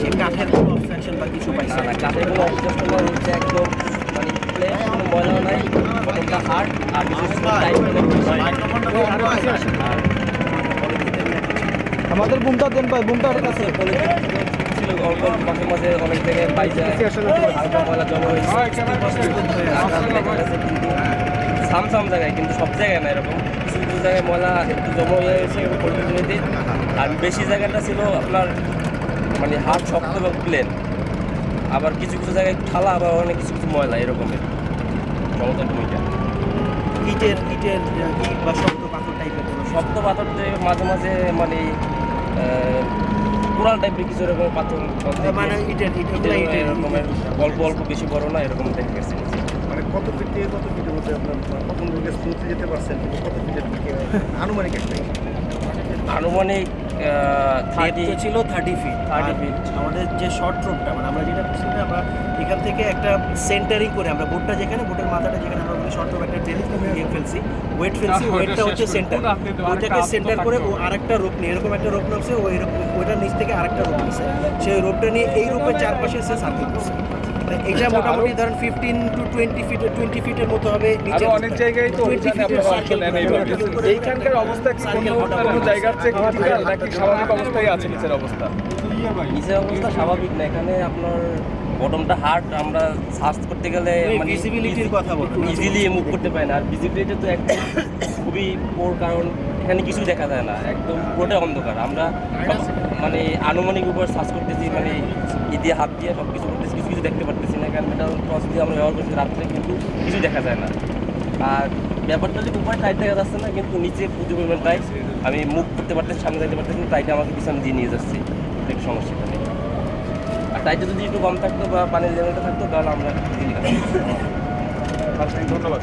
যে কাঠের কোনো অবস্ট্রাকশন বা কিছু। পাইছে না কাঠের কোনো অবজেক্ট হচ্ছে একদম মানে প্লেন কোনো ময়লা নাই হার্ড আর আমাদের বুমটা দেন ভাই বুমটার কাছে মাঝে মাঝে অনেক জায়গায় পাই ময়লা জমা হয়েছে সাম সাম জায়গায় কিন্তু সব জায়গায় না এরকম। কিছু কিছু জায়গায় ময়লা একটু জমা হয়ে গেছে আর বেশি জায়গাটা ছিল আপনার মানে হাত শক্ত এবং প্লেন আবার কিছু কিছু জায়গায় ঠালা আবার অনেক কিছু কিছু ময়লা এরকমের। সমতল ভূমিটা ইটের ইটের ইট বা শক্ত পাথর টাইপের শক্ত পাথর মাঝে মাঝে মানে কোরাল টাইপের কিছু এরকম পাথর মানে ইটের ইটের এরকমের অল্প অল্প বেশি বড় না এরকম দেখা গেছে মানে কত ফিট থেকে কত ফিটের মধ্যে আপনার প্রথম দিকে পৌঁছে যেতে পারছেন? কত ফিটের দিকে? আনুমানিক একটা আনুমানিক থার্টি থার্টি ছিল থার্টি ফিট 30 feet। আমাদের যে শর্ট রোপটা মানে আমরা যেটা করছি আমরা এখান থেকে একটা সেন্টারিং করে আমরা বোটটা যেখানে বোটের মাথাটা যেখানে আমরা ওখানে শর্ট রোপ একটা ট্রেনিং ইয়ে ফেলছি। ওয়েট ফেলছি ওয়েটটা হচ্ছে সেন্টার ওইটাকে সেন্টার করে ও আরেকটা রোপ নিয়ে এরকম একটা রোপ নামছে ওই রোপ ওইটার নিচ থেকে আরেকটা রোপ নিচ্ছে সেই রোপটা নিয়ে এই রোপের চারপাশে সে সার্কেল করছে। এটা মোটামুটি ধরেন fifteen to twenty feet twenty ফিটের মতো হবে নিচে অনেক জায়গায় তো টোয়েন্টি ফিটের সার্কেল। এইখানকার অবস্থা কি? কোনো জায়গার চেয়ে ক্রিটিক্যাল নাকি স্বাভাবিক অবস্থায় আছে নিচের অবস্থা? নিচের অবস্থা স্বাভাবিক না এখানে আপনার বটমটা হার্ড আমরা সার্চ করতে গেলে মানে ভিজিবিলিটির কথা বলো ইজিলি মুভ করতে পারি না। আর ভিজিবিলিটি তো একদম খুবই পোর কারণ এখানে কিছু দেখা যায় না। একদম পুরোটাই অন্ধকার। আমরা মানে আনুমানিক উপর সার্চ করতেছি মানে ই দিয়ে হাত দিয়ে সব কিছু করতেছি কিছু দেখতে পারতেছি না, কারণ এটা টর্চ দিয়ে আমরা ব্যবহার করছি রাত্রে, কিন্তু কিছু দেখা যায় না। আর ব্যাপারটা যদি উপরে টাইট দেখা যাচ্ছে না, কিন্তু নিচে প্রচুর পরিমাণ টাইট আমি মুখ করতে পারতেছি, সামনে যাইতে পারতেছি টাইটে আমাকে পিছনে দিয়ে নিয়ে যাচ্ছে। একটু সমস্যা নেই। আর টাইটে যদি একটু কম থাকতো বা পানির লেভেলটা থাকতো, তাহলে আমরা পারতাম। ধন্যবাদ।